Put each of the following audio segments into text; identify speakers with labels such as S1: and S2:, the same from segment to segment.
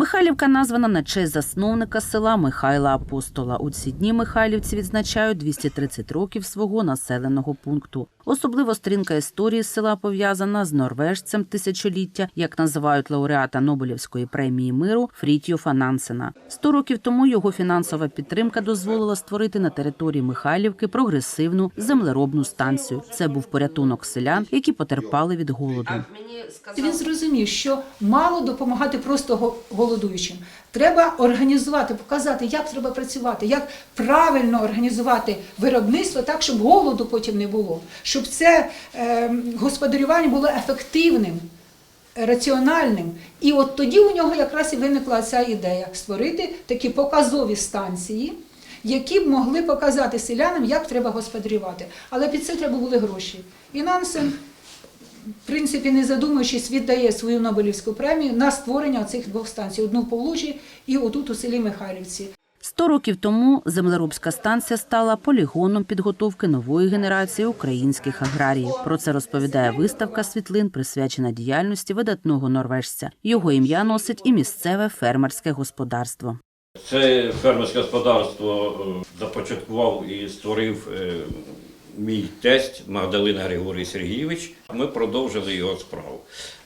S1: Михайлівка названа на честь засновника села Михайла Апостола. У ці дні Михайлівці відзначають 230 років свого населеного пункту. Особливо сторінка історії села пов'язана з норвежцем тисячоліття, як називають лауреата Нобелівської премії миру Фрітьофа Нансена. Сто років тому його фінансова підтримка дозволила створити на території Михайлівки прогресивну землеробну станцію. Це був порятунок селян, які потерпали від голоду.
S2: Він зрозумів, що мало допомагати просто го- голодуючим. Треба організувати, показати, як треба працювати, як правильно організувати виробництво так, щоб голоду потім не було, щоб це е, господарювання було ефективним, раціональним. І от тоді у нього якраз і виникла ця ідея створити такі показові станції. Які б могли показати селянам, як треба господарювати. Але під це треба були гроші. І Нансен в принципі, не задумуючись, віддає свою Нобелівську премію на створення цих двох станцій: одну в Полужі і отут у селі Михайлівці.
S1: Сто років тому землеробська станція стала полігоном підготовки нової генерації українських аграріїв. Про це розповідає виставка світлин, присвячена діяльності видатного норвежця. Його ім'я носить і місцеве фермерське господарство.
S3: Це фермерське господарство е, започаткував і створив е, мій тесть Магдалина Григорій Сергійович. Ми продовжили його справу.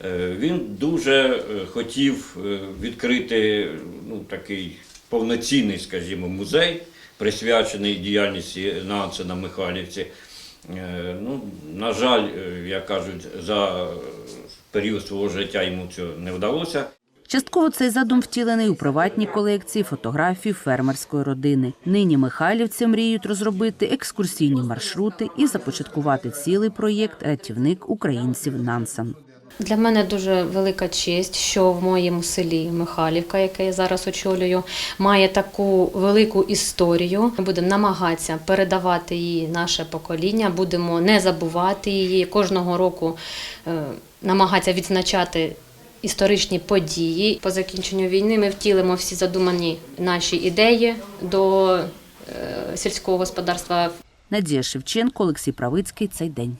S3: Е, Він дуже хотів відкрити ну, такий повноцінний, скажімо, музей, присвячений діяльності Нанце на Михайлівці. Е, Ну, на жаль, е, як кажуть, за період свого життя йому цього не вдалося.
S1: Частково цей задум втілений у приватній колекції фотографій фермерської родини. Нині михайлівці мріють розробити екскурсійні маршрути і започаткувати цілий проєкт Рятівник українців Нансен.
S4: Для мене дуже велика честь, що в моєму селі Михайлівка, яке я зараз очолюю, має таку велику історію. Ми будемо намагатися передавати її наше покоління, будемо не забувати її кожного року, е, намагатися відзначати. Історичні події по закінченню війни ми втілимо всі задумані наші ідеї до е, сільського господарства
S1: Надія Шевченко, Олексій Правицький. Цей день.